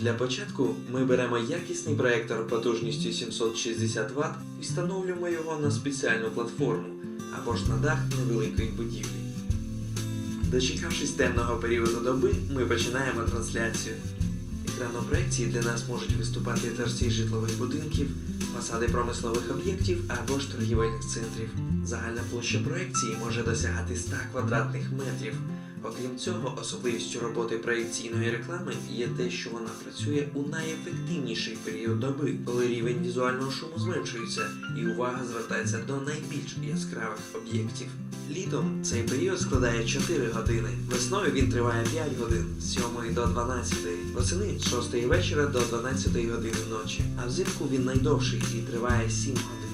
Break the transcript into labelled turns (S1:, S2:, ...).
S1: Для початку ми беремо якісний проектор потужністю 760 Вт і встановлюємо його на спеціальну платформу або ж на дах невеликої будівлі. Дочекавшись темного періоду доби, ми починаємо трансляцію. Екранопроекції для нас можуть виступати торці житлових будинків, фасади промислових об'єктів або ж торгівельних центрів. Загальна площа проекції може досягати 100 квадратних метрів. Окрім цього, особливістю роботи проекційної реклами є те, що вона працює у найефективніший період доби, коли рівень візуального шуму зменшується і увага звертається до найбільш яскравих об'єктів. Літом цей період складає 4 години, весною він триває 5 годин з 7 до 12, восени з 6 вечора до 12 години ночі, а взимку він найдовший і триває 7 годин.